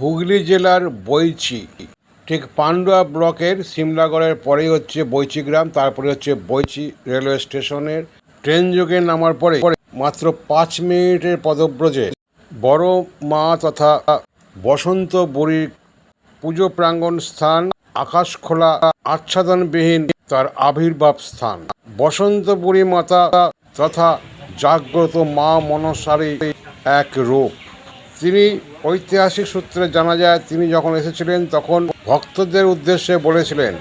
হুগলি জেলার বৈচি। ঠিক পান্ডুয়া ব্লকের সিমলাগড়ের পরেই হচ্ছে বৈচি গ্রাম, তারপরে হচ্ছে বৈচি রেলওয়ে স্টেশনের ট্রেন যোগে নামার পরে মাত্র পাঁচ মিনিটের পদব্রজে বড় মা তথা বসন্ত বুড়ির পুজো প্রাঙ্গণ স্থান আকাশ খোলা আচ্ছাদনবিহীন তার আবির্ভাব স্থান। বসন্ত বুড়ি মাতা তথা জাগ্রত মা মনসারী এক রূপ। তিনি ঐতিহাসিক সূত্রে জানা যায়, তিনি যখন এসেছিলেন তখন ভক্তদের উদ্দেশ্যে বলেছিলেন,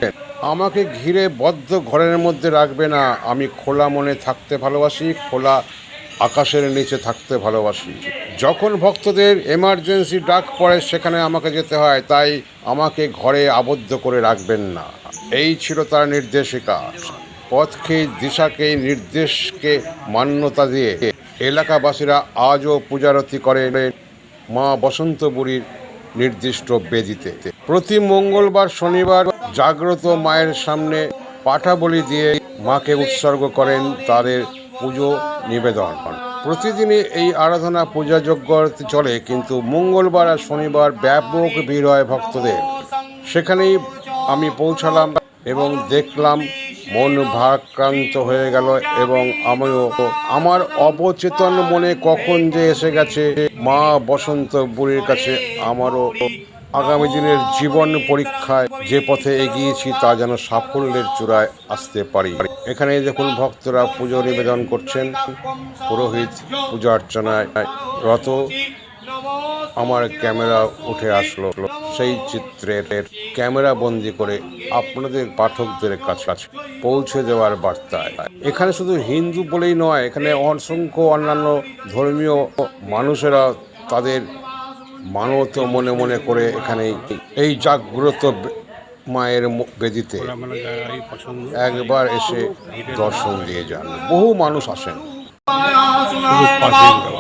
আমাকে ঘিরে বদ্ধ ঘরের মধ্যে রাখবে না, আমি খোলা মনে থাকতে ভালোবাসি, খোলা আকাশের নিচে থাকতে ভালোবাসি। যখন ভক্তদের এমার্জেন্সি ডাক পড়ে, সেখানে আমাকে যেতে হয়, তাই আমাকে ঘরে আবদ্ধ করে রাখবেন না। এই ছিল তার নির্দেশিকা। পথকে, দিশাকে, নির্দেশকে মান্যতা দিয়ে এলাকাবাসীরা আজও পূজারতি করে। মা বসন্ত বুড়ির নির্দিষ্ট বেদিতে প্রতি মঙ্গলবার, শনিবার জাগ্রত মায়ের সামনে পাঠা বলি দিয়ে মাকে উৎসর্গ করেন তাদের পুজো নিবেদন। প্রতিদিনই এই আরাধনা পূজাযোগ্য চলে, কিন্তু মঙ্গলবার আর শনিবার ব্যাপক ভিড় হয় ভক্তদের। সেখানেই আমি পৌঁছালাম এবং দেখলাম মন ভারাক্রান্ত হয়ে গেল এবং আমিও, আমার অবচেতন মনে কখন যে এসে গেছে, মা বসন্ত বুড়ির কাছে আমারও আগামী দিনের জীবন পরীক্ষায় যে পথে এগিয়েছি তা যেন সাফল্যের চূড়ায় আসতে পারি। এখানে দেখুন ভক্তরা পুজো নিবেদন করছেন। পুরোহিত পূজা অর্চনায় রত আমার ক্যামেরা উঠে আসলো। সেই চিত্রের ক্যামেরা বন্দি করে আপনাদের পাঠকদের কাছে পৌঁছে দেওয়ার বার্তায় এখানে শুধু হিন্দু বলেই নয়, এখানে অসংখ্য অন্যান্য ধর্মীয় মানুষেরা তাদের মানত মনে মনে করে এখানে এই জাগ্রত মায়ের বেদিতে একবার এসে দর্শন দিয়ে যান। বহু মানুষ আসেন।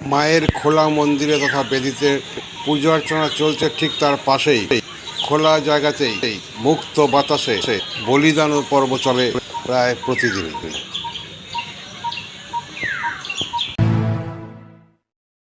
মায়ের খোলা মন্দিরে তথা বেদিতে পুজো অর্চনা চলছে ঠিক তার পাশেই। খোলা জায়গাতেই মুক্ত বাতাসে বলিদান পর্ব চলে প্রায় প্রতিদিনই।